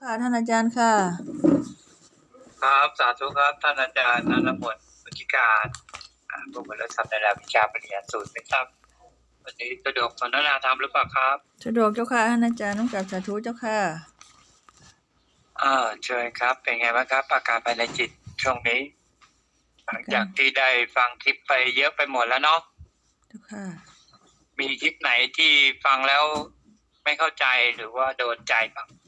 ค่ะท่านอาจารย์ค่ะ ครับ สาธุครับ ท่านอาจารย์นันทมนต์บุธิการอ่าผู้บริษัทในรายวิชาปริญญาสูตรไม่ทราบวันนี้สะดวกสนทนาธรรมหรือเปล่าครับ สะดวกเจ้าค่ะท่านอาจารย์ต้องกลับสาธุเจ้าค่ะอ่าเชิญครับ เป็นไงบ้างครับ อาการภายในจิตช่วงนี้ หลังจากที่ได้ฟังคลิปไปเยอะไปหมดแล้วเนาะเจ้าค่ะ มีคลิปไหนที่ฟังแล้วไม่เข้าใจหรือว่าโดนใจบ้างมี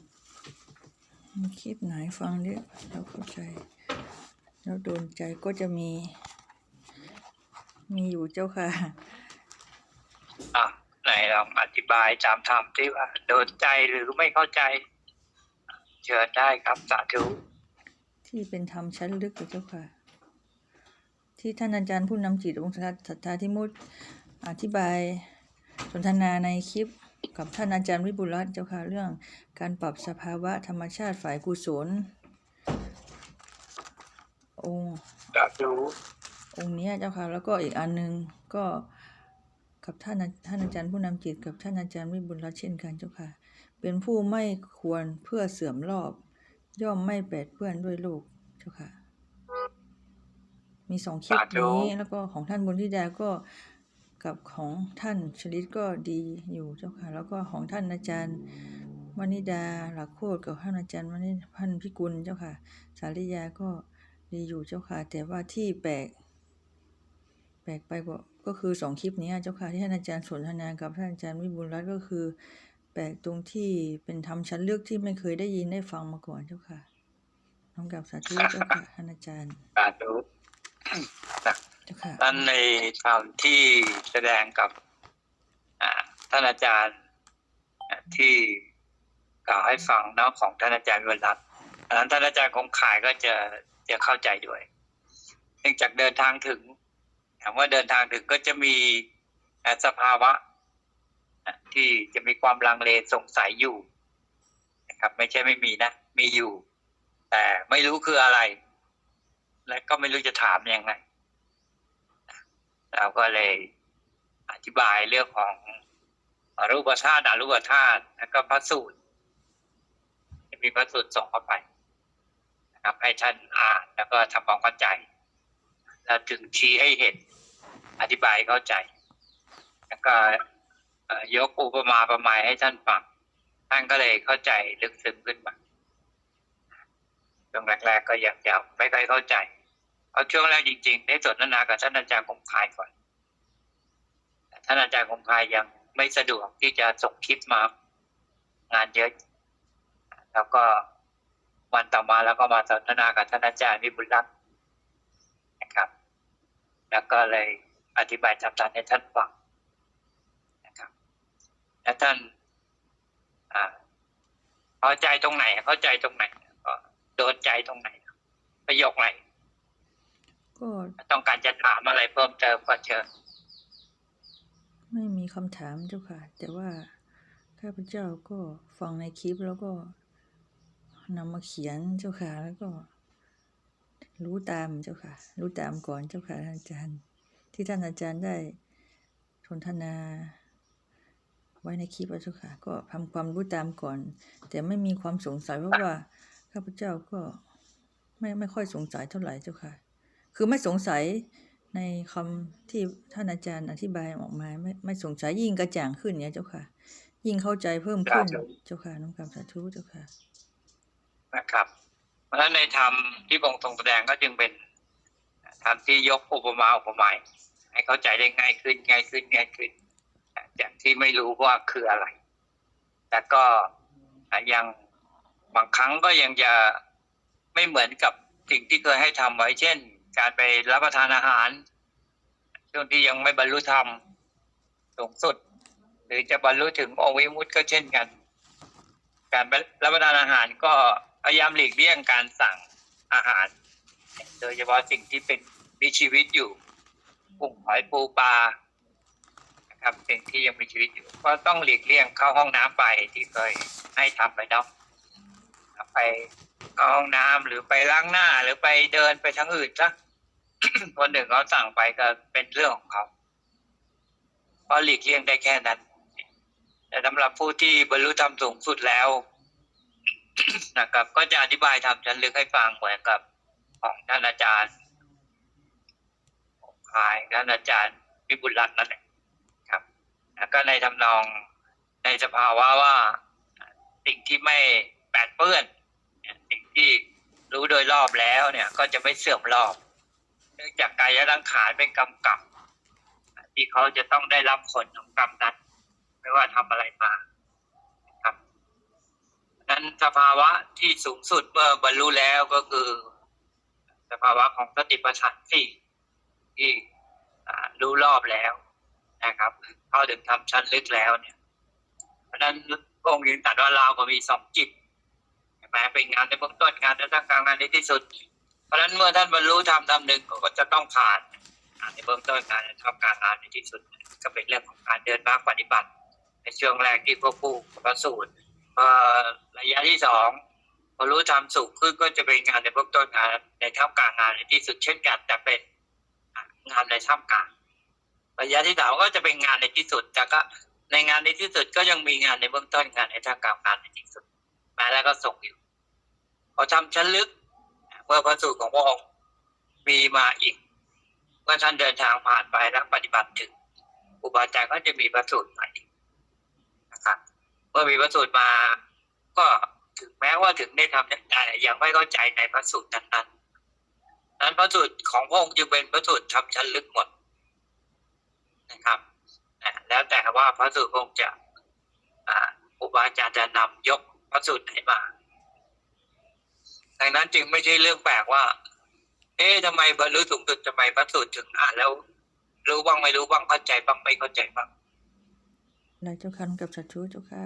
คลิปไหนฟังดิเราเข้าใจ แล้วโดนใจก็จะมี มีอยู่เจ้าค่ะ อะ ไหนลองอธิบายตามธรรมที่ว่า โดนใจหรือไม่เข้าใจ เชิญได้ครับสาธุที่เป็นธรรมชั้นลึกเจ้าค่ะ ที่ท่านอาจารย์ผู้นำจิตองค์สัทธาธิมุตอธิบายสนทนาในคลิป กับท่านอาจารย์วิบุลรัตน์เจ้าค่ะเรื่องการปรับสภาวะธรรมชาติฝ่ายกุศล องค์สาธุองค์เนี้ยเจ้าค่ะแล้วก็อีกอันหนึงก็กับท่านอาท่านอาจารย์ผู้นำจิตกับท่านอาจารย์วิบุลรัตน์เช่นกันเจ้าค่ะ เป็นผู้ไม่ควรเพื่อเสื่อมรอบ ย่อมไม่แปดเปื้อนด้วยโลกเจ้าค่ะ มีสองคลิปนี้แล้วก็ของท่านบุญธิดาก็ กับของท่านชลิตก็ดีอยู่เจ้าค่ะ แล้วก็ของท่านอาจารย์วนิดาหลักโคตรกับท่านอาจารย์วนิพันธ์พิกุลเจ้าค่ะ สาริยาก็ดีอยู่เจ้าค่ะ แต่ว่าที่แปลกแปลกไปก็ก็คือสองคลิปนี้เจ้าค่ะที่ท่านอาจารย์สนทนากับท่านอาจารย์วิบุลรัตน์ก็คือ แปลกตรงที่เป็นธรรมชั้นเลือกที่ไม่เคยได้ยินได้ฟังมาก่อนเจ้าค่ะน้องกับสาธุเจ้าค่ะท่านอาจารย์สาธุเจ้าค่ะ ท่านในธรรมที่แสดงกับท่านอาจารย์ที่กล่าวให้ฟังเนาะของท่านอาจารย์วิรัตน์อันนั้นท่านอาจารย์คงขายก็จะจะเข้าใจด้วยเนื่องจากเดินทางถึงถามว่าเดินทางถึงก็จะมีสภาวะที่จะมีความลังเลสงสัยอยู่นะครับ ไม่ใช่ไม่มีนะ มีอยู่ แต่ไม่รู้คืออะไร และก็ไม่รู้จะถามยังไง เราก็เลยอธิบายเรื่องของรูปธาตุอรูปธาตุแล้วก็พระสูตรมีพระสูตรส่งเข้าไปนะครับให้ท่านอ่านแล้วก็ทำความเข้าใจ แล้วถึงชี้ให้เห็นอธิบายเข้าใจ แล้วก็ยกอุปมาประไมยให้ท่านฟังท่านก็เลยเข้าใจลึกซึ้งขึ้นมาช่วงแรกๆก็ยังจะไม่ค่อยเข้าใจ เพราะช่วงแรกจริง ๆ ได้สนทนากับท่านอาจารย์คงคายก่อน ท่านอาจารย์คงคายยังไม่สะดวกที่จะส่งคลิปมางานเยอะ แล้วก็วันต่อมาแล้วก็มาสนทนากับท่านอาจารย์วิบุลรัตน์นะครับ แล้วก็เลยอธิบายตามท่านให้ท่านฟังนะครับ และท่านอ่าเข้าใจตรงไหน เข้าใจตรงไหนก็โดนใจตรงไหน ประโยคไหน ก็ต้องการจะถามอะไรเพิ่มเติมก็เชิญไม่มีคำถามเจ้าค่ะ แต่ว่าข้าพเจ้าก็ฟังในคลิปแล้วก็นำมาเขียนเจ้าค่ะแล้วก็ รู้ตามเจ้าค่ะ รู้ตามก่อนเจ้าค่ะท่านอาจารย์ ที่ท่านอาจารย์ได้สนทนาไว้ในคลิปอะเจ้าค่ะ ก็ทำความรู้ตามก่อน แต่ไม่มีความสงสัยเพราะว่าข้าพเจ้าก็ไม่ไม่ค่อยสงสัยเท่าไหร่เจ้าค่ะ คือไม่สงสัยในคำที่ท่านอาจารย์อธิบายออกมา ไม่ไม่สงสัยยิ่งกระจ่างขึ้นเนี่ยเจ้าค่ะ ยิ่งเข้าใจเพิ่มขึ้นครับเจ้าค่ะน้องกรรมสาธุเจ้าค่ะนะครับ เพราะฉะนั้นในธรรมที่พระองค์ทรงแสดงก็จึงเป็นธรรมที่ยกอุปมาอุปไมยให้เข้าใจได้ง่ายขึ้นง่ายขึ้นง่ายขึ้นจากที่ไม่รู้ว่าคืออะไร แต่ก็ยังบางครั้งก็ยังจะไม่เหมือนกับสิ่งที่เคยให้ทำไว้เช่น การไปรับประทานอาหาร ช่วงที่ยังไม่บรรลุธรรมสูงสุด หรือจะบรรลุถึงองค์วิมุตติก็เช่นกัน การรับประทานอาหารก็พยายามหลีกเลี่ยงการสั่งอาหาร โดยเฉพาะสิ่งที่เป็นมีชีวิตอยู่กุ้งหอยปูปลานะครับสิ่งที่ยังมีชีวิตอยู่ ก็ต้องหลีกเลี่ยงเข้าห้องน้ำไปที่เคยให้ทำไปเนาะไป เข้าห้องน้ำหรือไปล้างหน้าหรือไปเดินไปทางอื่นซะคนหนึ่งเขาสั่งไปก็เป็นเรื่องของเขาเพราะหลีกเลี่ยงได้แค่นั้น แต่สำหรับผู้ที่บรรลุธรรมสูงสุดแล้วนะครับ ก็จะอธิบายทำชั้นลึกให้ฟังเหมือนกับของท่านอาจารย์ขายท่านอาจารย์วิบุลรัตน์นั่นแหละครับแล้วก็ในทำนองในสภาวะว่าสิ่งที่ไม่แปดเปื้อน ที่รู้โดยรอบแล้วเนี่ย ก็จะไม่เสื่อมรอบเนื่องจากกายร่างขานเป็นกรรมกับที่เขาจะต้องได้รับผลของกรรมนั้น ไม่ว่าทำอะไรมาครับนั้นสภาวะที่สูงสุดเมื่อบรรลุแล้วก็คือ สภาวะของสติปัฏฐานสี่ที่รู้รอบแล้วนะครับเข้าถึงทำชั้นลึกแล้วเนี่ย เพราะนั้นองค์ยืนตรัดว่าเราก็มีสองจิต ใช่ไหมเป็นงานในเบื้องต้นงานในทางกลางงานในที่สุด เพราะฉะนั้นเมื่อท่านบรรลุธรรมทำหนึ่งก็จะต้องผ่านงานในเบื้องต้นงานในทำกลางงานในที่สุด ก็เป็นเรื่องของการเดินมากปฏิบัติ ในช่วงแรกที่พวกผู้ประสูตรพอระยะที่สองพอรู้ธรรมสุขขึ้นก็จะเป็นงานในเบื้องต้นงานในท่ามกลางงานในที่สุด เช่นกันแต่เป็นงานในท่ามกลางระยะที่สามก็จะเป็นงานในที่สุดแต่ก็ในงานในที่สุดก็ยังมีงานในเบื้องต้นงานในท่ามกลางงานในที่สุดมาแล้วก็ส่งอยู่ พอทำชั้นลึกเมื่อพระสูตรของพระองค์มีมาอีกเมื่อท่านเดินทางผ่านไปแล้วปฏิบัติถึงครูบาจารย์ก็จะมีพระสูตรมาอีกนะครับเมื่อมีพระสูตรมา ก็ถึงแม้ว่าถึงได้ทำแต่ยังไม่เข้าใจในพระสูตรนั้นๆนั้นพระสูตรของพระองค์จึงเป็นพระสูตรทำชั้นลึกหมดนะครับแล้วแต่ว่าพระสูตรพระองค์จะอ่าครูบาอาจารย์จะนำยกพระสูตรไหนมา ดังนั้นจึงไม่ใช่เรื่องแปลกว่า เอ๊ะทำไมบรรลุสูงสุดทำไมพระสูตรถึงอ่านแล้ว รู้บ้างไม่รู้บ้างเข้าใจบ้างไม่เข้าใจบ้างนายเจ้าค่ะกับสัตว์ชูเจ้าค่ะ